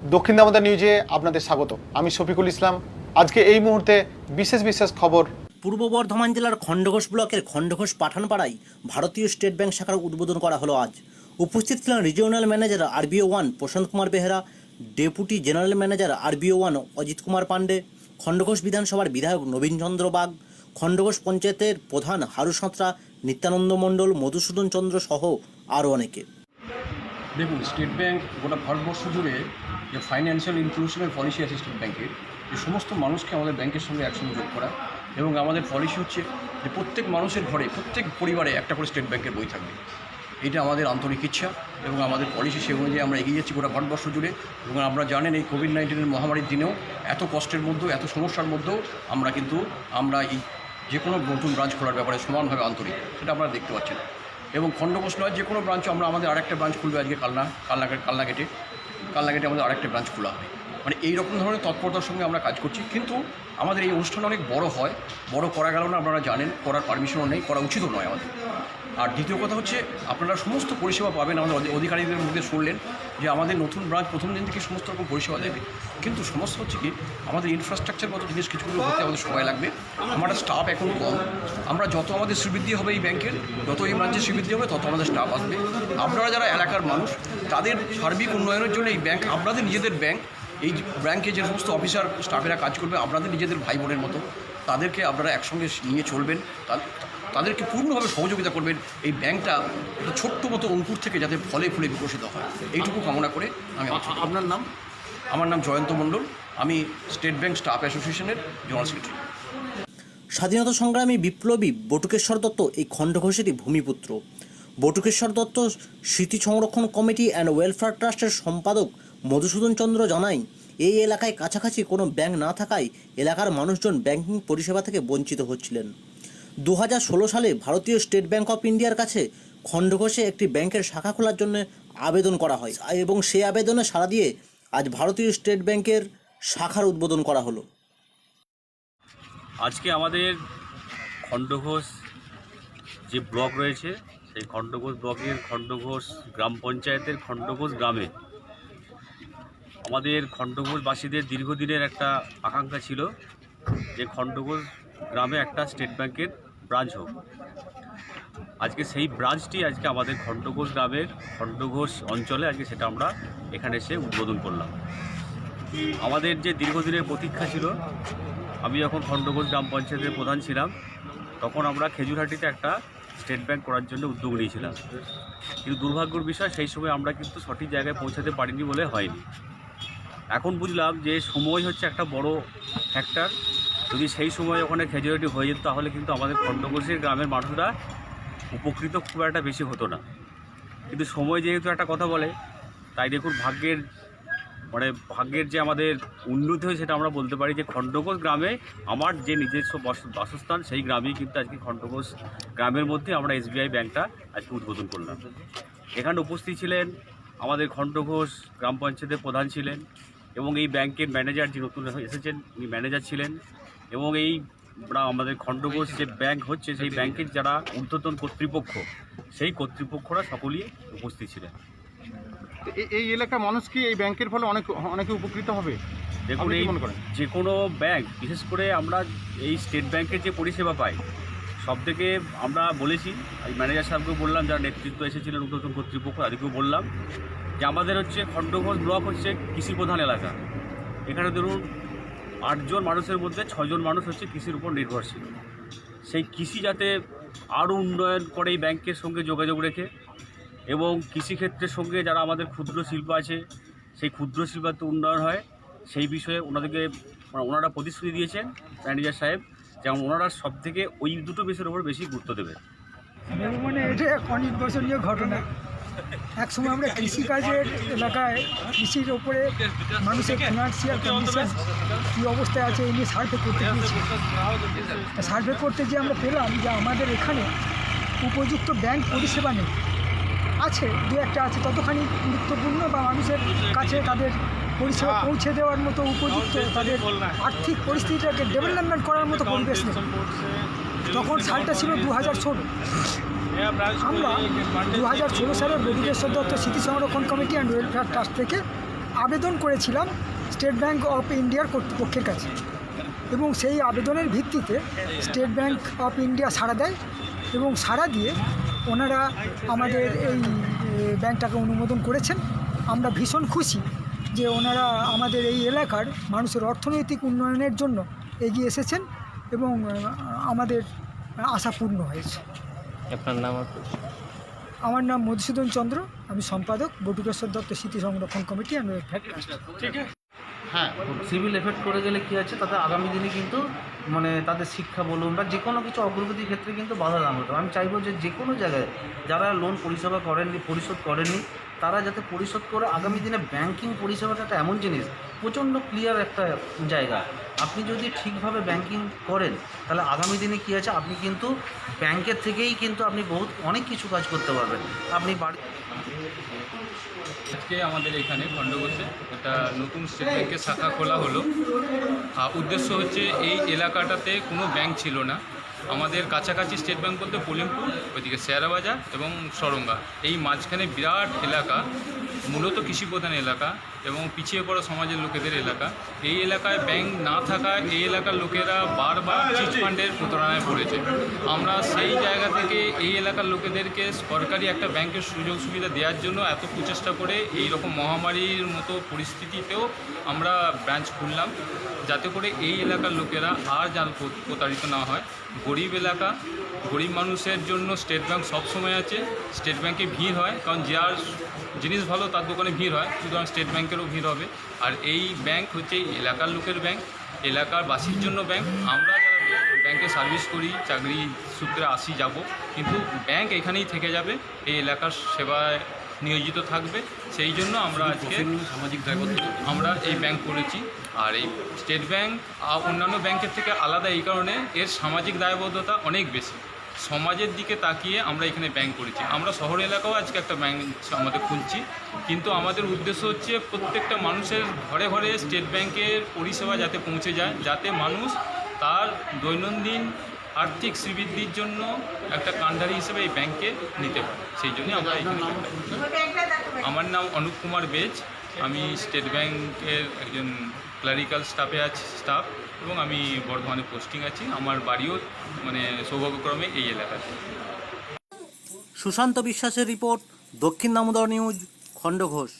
দক্ষিণ দামোদর নিউজে আপনাদের স্বাগত। আমি শফিকুল ইসলাম। আজকে এই মুহূর্তে বিশেষ বিশেষ খবর। পূর্ব বর্ধমান জেলার খণ্ডঘোষ ব্লকের খণ্ডঘোষ পাঠানপাড়ায় ভারতীয় স্টেট ব্যাংক শাখার উদ্বোধন করা হলো আজ। উপস্থিত ছিলেন regional manager RBO one Prashant Kumar Behera deputy general manager RBO one Ajit Kumar Pandey Khandaghosh বিধানসভার বিধায়ক নবীন চন্দ্র বাগ খণ্ডঘোষ পঞ্চায়েতের প্রধান হারু সাঁতরা নিত্যানন্দ মণ্ডল মধুসূদন চন্দ্র সহ আরও অনেকে। দেখুন স্টেট ব্যাংক গোটা ভারতবর্ষ জুড়ে যে ফাইন্যান্সিয়াল ইনক্লুশনের পলিসি আছে স্টেট ব্যাংকের যে সমস্ত মানুষকে আমাদের ব্যাংকের সঙ্গে একসঙ্গে যোগ করা এবং আমাদের পলিসি হচ্ছে যে প্রত্যেক মানুষের ঘরে, প্রত্যেক পরিবারে একটা করে স্টেট ব্যাংকের বই থাকবে। এটা আমাদের আন্তরিক ইচ্ছা এবং আমাদের পলিসি সে অনুযায়ী আমরা এগিয়ে যাচ্ছি গোটা ভারতবর্ষ জুড়ে এবং আমরা জানেন এই কোভিড নাইন্টিনের মহামারীর দিনেও এত কষ্টের মধ্যেও, এত সমস্যার মধ্যেও আমরা কিন্তু, আমরা এই যে কোনো নতুন ব্রাঞ্চ খোলার ব্যাপারে সমানভাবে আন্তরিক, সেটা আপনারা দেখতে পাচ্ছেন। এবং খণ্ডঘোষ নয় যে কোনো ব্রাঞ্চ আমরা আমাদের আরেকটা ব্রাঞ্চ খুলবে আজকে কালনা কালনা কালনাগেটে কালনাগেটে আমাদের আরেকটা ব্রাঞ্চ খোলা হয় মানে এই রকম ধরনের তৎপরতার সঙ্গে আমরা কাজ করছি। কিন্তু আমাদের এই অনুষ্ঠান অনেক বড় হয়। বড় করা গেল না, আপনারা জানেন, করার পারমিশনও নেই, করা উচিতও নয় আমাদের। আর দ্বিতীয় কথা হচ্ছে, আপনারা সমস্ত পরিষেবা পাবেন, আমাদের অধিকারীদের মধ্যে শুনলেন। যে আমাদের নতুন ব্রাঞ্চ প্রথম দিন থেকে সমস্ত রকম পরিষেবা দেবে। কিন্তু সমস্যা হচ্ছে কি, আমাদের ইনফ্রাস্ট্রাকচারগত জিনিস কিছুগুলো হতে আমাদের সময় লাগবে। আমার স্টাফ এখন কম। আমরা যত আমাদের শ্রীবৃদ্ধি হবে এই ব্যাংকের যত এই ব্রাঞ্চের শ্রীবৃদ্ধি হবে, তত আমাদের স্টাফ আসবে। আপনারা যারা এলাকার মানুষ, তাদের সার্বিক উন্নয়নের জন্য এই ব্যাংক আপনাদের নিজেদের ব্যাংক এই ব্যাংকে যে সমস্ত অফিসার স্টাফেরা কাজ করবে, আপনাদের নিজেদের ভাই বোনের মতো। তাদেরকে আপনারা একসঙ্গে নিয়ে চলবেন। তাদেরকে পূর্ণভাবে সহযোগিতা করবেন এই ব্যাংকটা একটা ছোট্ট মতো অঙ্কুর থেকে যাতে ফলে ফুলে বিকশিত হয়। এইটুকু কামনা করে আমি আপনার নাম? আমার নাম জয়ন্ত মণ্ডল। আমি স্টেট ব্যাংক স্টাফ অ্যাসোসিয়েশনের জেনারেল সেক্রেটারি। স্বাধীনতা সংগ্রামী বিপ্লবী বটুকেশ্বর দত্ত এই খণ্ডঘোষেরই ভূমিপুত্র। বটুকেশ্বর দত্ত স্মৃতি সংরক্ষণ কমিটি অ্যান্ড ওয়েলফেয়ার ট্রাস্টের সম্পাদক মধুসূদন চন্দ্র জানায় এই এলাকায় কাছাকাছি কোনো ব্যাংক না থাকায় এলাকার মানুষজন ব্যাংকিং পরিষেবা থেকে বঞ্চিত হচ্ছিলেন। দু হাজার ষোলো সালে ভারতীয় স্টেট ব্যাংক অফ ইন্ডিয়ার কাছে খণ্ডঘোষে একটি ব্যাংকের শাখা খোলার জন্য আবেদন করা হয়। এবং সেই আবেদনে সাড়া দিয়ে আজ ভারতীয় স্টেট ব্যাংকের শাখার উদ্বোধন করা হলো। আজকে আমাদের খণ্ডঘোষ যে ব্লক রয়েছে, সেই খণ্ডঘোষ ব্লকের খণ্ডঘোষ গ্রাম পঞ্চায়েতের খণ্ডঘোষ গ্রামে আমাদের খণ্ডঘোষবাসীদের দীর্ঘদিনের একটা আকাঙ্ক্ষা ছিল যে খণ্ডঘোষ গ্রামে একটা স্টেট ব্যাংকের ব্রাঞ্চ হোক। আজকে সেই ব্রাঞ্চটি আজকে আমাদের খণ্ডঘোষ গ্রামের খণ্ডঘোষ অঞ্চলে আজকে সেটা আমরা এখানে এসে উদ্বোধন করলাম। আমাদের যে দীর্ঘদিনের প্রতীক্ষা ছিল, আমি যখন খণ্ডঘোষ গ্রাম পঞ্চায়েতের প্রধান ছিলাম, তখন আমরা খেজুরহাটিতে একটা স্টেট ব্যাংক করার জন্য উদ্যোগ নিয়েছিলাম। কিন্তু দুর্ভাগ্যর বিষয়, সেই সময় আমরা কিন্তু সঠিক জায়গায় পৌঁছাতে পারিনি বলে হয়নি। এখন বুঝলাম যে সময় হচ্ছে একটা বড় ফ্যাক্টর যদি সেই সময় ওখানে খেজুরিটি হয়ে যেত, তাহলে কিন্তু আমাদের খণ্ডঘোষের গ্রামের মানুষরা উপকৃত খুব একটা বেশি হতো না। কিন্তু সময় যেহেতু একটা কথা বলে, তাই দেখুন ভাগ্যের মানে ভাগ্যের যে আমাদের উন্নতি হয়েছে সেটা আমরা বলতে পারি যে খণ্ডঘোষ গ্রামে আমার যে নিজস্ব বস- বাসস্থান, সেই গ্রামেই কিন্তু আজকে খণ্ডঘোষ গ্রামের মধ্যে আমরা এসবিআই ব্যাংকটা আজকে উদ্বোধন করলাম। এখানে উপস্থিত ছিলেন আমাদের খণ্ডঘোষ গ্রাম পঞ্চায়েতের প্রধান ছিলেন এবং এই ব্যাংকের ম্যানেজার যে নতুন এসেছেন উনি ম্যানেজার ছিলেন। এবং এই আমাদের খণ্ডঘোষ যে ব্যাংক হচ্ছে সেই ব্যাংকের যারা ঊর্ধ্বতন কর্তৃপক্ষ সেই কর্তৃপক্ষরা সকলেই উপস্থিত ছিলেন। এই এলাকার মানুষ কি এই ব্যাংকের ফলে অনেক অনেকে উপকৃত হবে? দেখুন এই? যে কোনো ব্যাংক বিশেষ করে আমরা এই স্টেট ব্যাংকের যে পরিষেবা পাই সব থেকে আমরা বলেছি এই ম্যানেজার সাহেবকেও বললাম যারা নেতৃত্ব এসেছিলেন নতুন কর্তৃপক্ষ তাদেরকেও বললাম যে আমাদের হচ্ছে খণ্ডঘোষ ব্লক হচ্ছে কৃষি প্রধান এলাকা। এখানে ধরুন আটজন মানুষের মধ্যে ছজন মানুষ হচ্ছে কৃষির উপর নির্ভরশীল। সেই কৃষি যাতে আরও উন্নয়ন করে এই ব্যাংকের সঙ্গে যোগাযোগ রেখে এবং কৃষিক্ষেত্রের সঙ্গে যারা আমাদের ক্ষুদ্র শিল্প আছে, সেই ক্ষুদ্র শিল্পাতে উন্নয়ন হয়। সেই বিষয়ে ওনাদেরকে মানে ওনারা প্রতিশ্রুতি দিয়েছেন, ম্যানেজার সাহেব যেমন ওনারা সব থেকে ওই দুটো বিষয়ের উপর বেশি গুরুত্ব দেবেন। মানে এটা অনেক বছরীয় ঘটনা। এক সময় আমরা কৃষিকাজের এলাকায় কৃষির ওপরে মানুষের ফিনান্সিয়াল কন্ডিশন কী অবস্থায় আছে এই নিয়ে সার্ভে করতে গিয়েছি। সার্ভে করতে যে আমরা পেলাম যে আমাদের এখানে উপযুক্ত ব্যাংক পরিষেবা নেই। আছে দু একটা আছে ততখানি গুরুত্বপূর্ণ বা মানুষের কাছে তাদের পরিষেবা পৌঁছে দেওয়ার মতো উপযুক্ত তাদের আর্থিক পরিস্থিতিটাকে ডেভেলপমেন্ট করার মতো পরিবেশ নেই। তখন সালটা ছিল দু হাজার ষোলো। আমরা দু হাজার ষোলো সালে বটুকেশ্বর দত্ত স্মৃতি সংরক্ষণ কমিটি অ্যান্ড ওয়েলফেয়ার ট্রাস্ট থেকে আবেদন করেছিলাম স্টেট ব্যাঙ্ক অফ ইন্ডিয়ার কর্তৃপক্ষের কাছে। এবং সেই আবেদনের ভিত্তিতে স্টেট ব্যাঙ্ক অফ ইন্ডিয়া সাড়া দেয় এবং সাড়া দিয়ে ওনারা আমাদের এই ব্যাংকটাকে অনুমোদন করেছেন। আমরা ভীষণ খুশি যে ওনারা আমাদের এই এলাকার মানুষের অর্থনৈতিক উন্নয়নের জন্য এগিয়ে এসেছেন এবং আমাদের আশা পূর্ণ হয়েছে। আপনার নাম আমার নাম মধুসূদন চন্দ্র আমি সম্পাদক বটুকেশ্বর দত্ত স্মৃতি সংরক্ষণ কমিটি আমি ঠিক আছে। হ্যাঁ সিভিল এফেক্ট করে গেলে কী আছে? তাদের আগামী দিনে কিন্তু মানে তাদের শিক্ষা বলুন বা যে কোনো কিছু অগ্রগতির ক্ষেত্রে কিন্তু বাধা দান হতো আমি চাইব যে যে কোনো জায়গায় যারা লোন পরিষেবা করেননি পরিশোধ করেননি তারা যাতে পরিশোধ করে আগামী দিনে ব্যাংকিং পরিষেবাটা একটা এমন জিনিস প্রচণ্ড ক্লিয়ার একটা জায়গা। আপনি যদি ঠিকভাবে ব্যাংকিং করেন, তাহলে আগামী দিনে কী আছে? আপনি কিন্তু ব্যাংকের থেকেই কিন্তু আপনি বহুত, অনেক কিছু কাজ করতে পারবেন। আপনি বাড়ি আজকে আমাদের এখানে খণ্ডঘোষে একটা নতুন স্টেট ব্যাংকের শাখা খোলা হলো। উদ্দেশ্য হচ্ছে এই এলাকাটাতে কোনো ব্যাংক ছিল না। আমাদের কাছাকাছি স্টেট ব্যাংক বলতে পলিমপুর ওইদিকে শেয়ারাবাজার এবং সরঙ্গা এই মাঝখানে বিরাট এলাকা। মূলত কৃষিপ্রধান এলাকা এবং পিছিয়ে পড়া সমাজের লোকেদের এলাকা। এই এলাকায় ব্যাংক না থাকায় এই এলাকার লোকেরা বারবার চিট ফান্ডের প্রতারণায় পড়েছে। আমরা সেই জায়গা থেকে এই এলাকার লোকেদেরকে সরকারি একটা ব্যাংকের সুযোগ সুবিধা দেওয়ার জন্য এত প্রচেষ্টা করে এই রকম মহামারীর মতো পরিস্থিতিতেও আমরা ব্রাঞ্চ খুললাম। যাতে করে এই এলাকার লোকেরা আর প্র- প্রতারিত না হয়। গরিব এলাকা, গরিব মানুষের জন্য স্টেট ব্যাঙ্ক সবসময় আছে। স্টেট ব্যাঙ্কে ভিড় হয়, কারণ যার জিনিস ভালো তার দোকানে ভিড় হয়, সুতরাং স্টেট ব্যাংকেরও ভিড় হবে। আর এই ব্যাংক হচ্ছে এলাকার লোকের ব্যাংক এলাকার বাসীর জন্য ব্যাংক আমরা যারা সার্ভিস করি, চাকরি সূত্রে আসি যাব, কিন্তু ব্যাংক এখানেই থেকে যাবে। এই এলাকার সেবায় নিয়োজিত থাকবে। সেই জন্য আমরা আজকে সামাজিক দায়বদ্ধতা আমরা এই ব্যাংক করেছি। আর এই স্টেট ব্যাংক আর অন্যান্য ব্যাংকের থেকে আলাদা এই কারণে এর সামাজিক দায়বদ্ধতা অনেক বেশি। সমাজের দিকে তাকিয়ে আমরা এখানে ব্যাংক করেছি। আমরা শহর এলাকাও আজকে একটা ব্যাংক আমাদের খুলছি কিন্তু আমাদের উদ্দেশ্য হচ্ছে প্রত্যেকটা মানুষের ঘরে ঘরে স্টেট ব্যাংকের পরিষেবা যাতে পৌঁছে যায় যাতে মানুষ তার দৈনন্দিন আর্থিক শ্রীবৃদ্ধির জন্য একটা কান্ডারি হিসেবে এই ব্যাংকে নিতে পারে সেই জন্যই আমরা এখানে আমার নাম অনুপ কুমার বেজ। আমি স্টেট ব্যাংকের একজন ক্লারিক্যাল স্টাফে আছি স্টাফ এবং আমি বর্ধমানে পোস্টিং আছি। আমার বাড়িও মানে সৌভাগ্যক্রমে এই এলাকাতে। সুশান্ত বিশ্বাসের রিপোর্ট দক্ষিণ দামোদর নিউজ খণ্ডঘোষ।